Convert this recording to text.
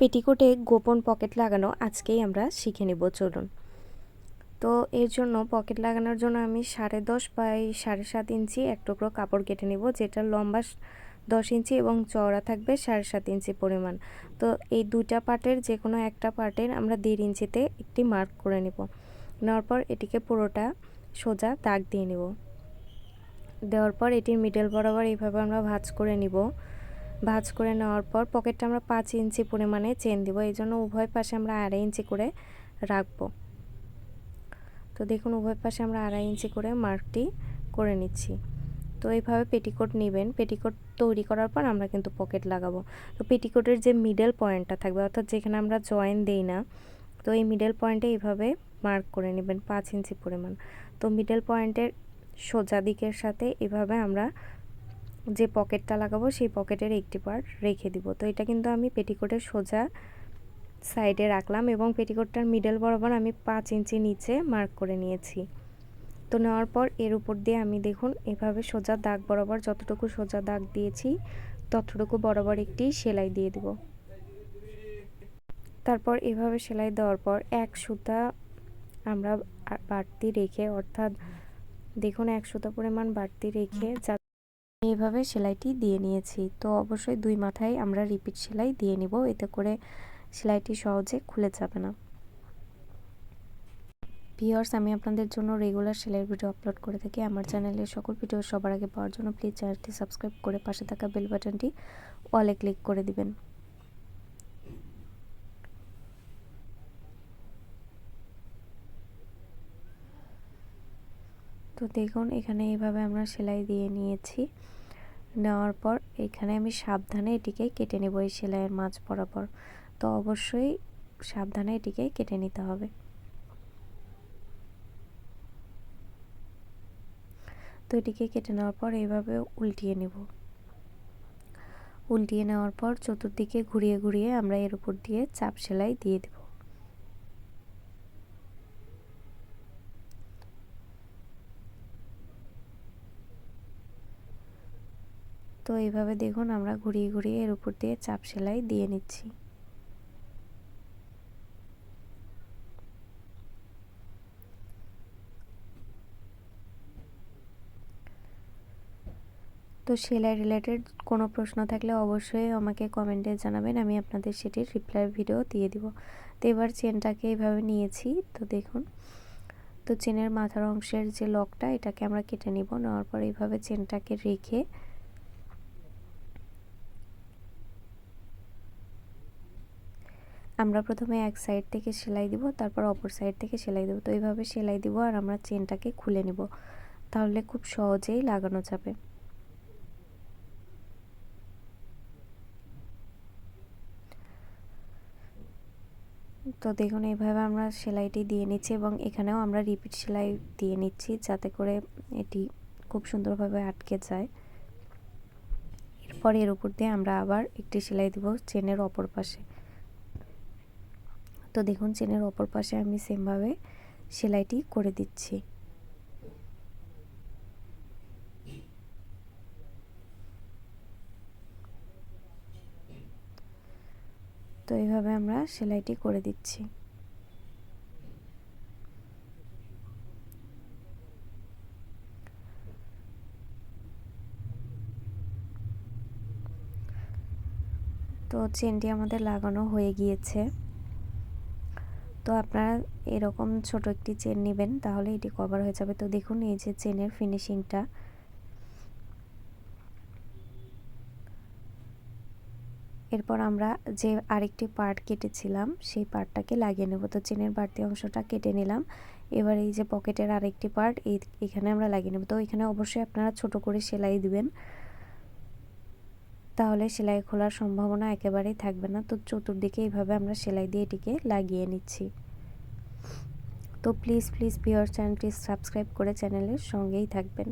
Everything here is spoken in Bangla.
পেটিকোটে গোপন পকেট লাগানো আজকেই আমরা শিখে নেব, চলুন। তো এর জন্য পকেট লাগানোর জন্য আমি সাড়ে দশ বাই সাড়ে সাত ইঞ্চি এক টুকরো কাপড় কেটে নেব যেটা লম্বা দশ ইঞ্চি এবং চওড়া থাকবে সাড়ে সাত ইঞ্চি পরিমাণ। তো এই দুইটা পার্টের যে কোনো একটা পার্টের আমরা দেড় ইঞ্চিতে একটি মার্ক করে নেব। নেওয়ার পর এটিকে পুরোটা সোজা দাগ দিয়ে নেব। দেওয়ার পর এটির মিডল বরাবর এইভাবে আমরা ভাঁজ করে নিব। ভাঁজ করে নেওয়ার পর পকেটটা আমরা পাঁচ ইঞ্চি পরিমাণে চেন দিব। এই জন্য উভয় পাশে আমরা আড়াই ইঞ্চি করে রাখব। তো দেখুন, উভয় পাশে আমরা আড়াই ইঞ্চি করে মার্কটি করে নিচ্ছি। তো এইভাবে পেটিকোট নেবেন। পেটিকোট তৈরি করার পর আমরা কিন্তু পকেট লাগাবো। তো পেটিকোটের যে মিডল পয়েন্টটা থাকবে, অর্থাৎ যেখানে আমরা জয়েন দেই না, তো এই মিডল পয়েন্টে এইভাবে মার্ক করে নেবেন পাঁচ ইঞ্চি পরিমাণ। তো মিডল পয়েন্টের সোজা দিকের সাথে এভাবে আমরা যে পকেটটা লাগাবো সেই পকেটের একটি পার্ট রেখে দিব। তো এটা কিন্তু আমি পেটিকোটের সোজা সাইডে রাখলাম এবং পেটিকোটটার মিডল বরাবর আমি পাঁচ ইঞ্চি নিচে মার্ক করে নিয়েছি। তো নেওয়ার পর এর উপর দিয়ে আমি দেখুন এভাবে সোজা দাগ বরাবর যতটুকু সোজা দাগ দিয়েছি, ততটুকু বরাবর একটি সেলাই দিয়ে দেব। তারপর এভাবে সেলাই দেওয়ার পর এক সুতা আমরা বাড়তি রেখে অর্থাৎ দেখুন এক সুতা পরিমাণ বাড়তি রেখে যা এইভাবে সেলাইটি দিয়ে নিয়েছি। তো অবশ্যই দুই মাথায় আমরা রিপিট সেলাই দিয়ে নিব, এতে করে সেলাইটি সহজে খুলে যাবে না। ভিওর্স আমি আপনাদের জন্য রেগুলার সেলাইয়ের ভিডিও আপলোড করে থাকি। আমার চ্যানেলের সকল ভিডিও সবার আগে পাওয়ার জন্য প্লিজ চ্যানেলটি সাবস্ক্রাইব করে পাশে থাকা বেল বাটনটি অলে ক্লিক করে দিবেন। তো দেখুন, এখানে এইভাবে আমরা সেলাই দিয়ে নিয়েছি। নেওয়ার পর এখানে আমি সাবধানে এটিকে কেটে নেব এই সেলাইয়ের মাছ বরাবর। তো অবশ্যই সাবধানে এটিকে কেটে নিতে হবে। তো এটিকে কেটে নেওয়ার পর এইভাবে উল্টিয়ে নেব। উল্টিয়ে নেওয়ার পর চতুর্দিকে ঘুরিয়ে ঘুরিয়ে আমরা এর উপর দিয়ে চাপ সেলাই দিয়ে দেব। তো এইভাবে দেখুন আমরা ঘুরিয়ে ঘুরিয়ে এর উপর দিয়ে চাপ সেলাই দিয়ে নিচ্ছি। তো সেলাই রিলেটেড কোনো প্রশ্ন থাকলে অবশ্যই আমাকে কমেন্টে জানাবেন, আমি আপনাদের সেটির রিপ্লাই ভিডিও দিয়ে দিব। তো এবার চেনটাকে এইভাবে নিয়েছি, তো দেখুন। তো চেনের মাথার অংশের যে লকটা এটাকে আমরা কেটে নিব, নেওয়ার পর এইভাবে চেনটাকে রেখে আমরা প্রথমে এক সাইড থেকে সেলাই দিব, তারপর অপর সাইড থেকে সেলাই দেব। তো এইভাবে সেলাই দিব আর আমরা চেনটাকে খুলে নিব। তাহলে খুব সহজেই লাগানো যাবে। তো দেখুন এইভাবে আমরা সেলাইটি দিয়ে নিচ্ছি এবং এখানেও আমরা রিপিট সেলাই দিয়ে নিচ্ছি যাতে করে এটি খুব সুন্দরভাবে আটকে যায়। এরপর এর উপর দিয়ে আমরা আবার একটি সেলাই দেব চেনের অপর পাশে। তো দেখুন, চেনের অপর পাশে আমি সেমভাবে সেলাইটি করে দিচ্ছি। তো এইভাবে আমরা সেলাইটি করে দিচ্ছি। তো চেনটি আমাদের লাগানো হয়ে গিয়েছে। তো আপনারা এরকম ছোট একটি চেন নেবেন, তাহলে এটি কভার হয়ে যাবে। তো দেখুন, এই যে চেনের ফিনিশিংটা এরপর আমরা যে আরেকটি পার্ট কেটেছিলাম, সেই পার্টটাকে লাগিয়ে নেব। তো চেনের বাড়তি অংশটা কেটে নিলাম। এবার এই যে পকেটের আরেকটি পার্ট এই, এখানে আমরা লাগিয়ে নেব। তো এখানে অবশ্যই আপনারা ছোট করে সেলাই দিবেন। তাহলে সেলাই খোলার সম্ভাবনা একেবারেই থাকবে না। তো চতুর্দিকে এইভাবে আমরা সেলাই দিয়ে এটিকে লাগিয়ে নিচ্ছি। তো প্লিজ প্লিজ পিওর চ্যানেলটি সাবস্ক্রাইব করে চ্যানেলের সঙ্গেই থাকবেন।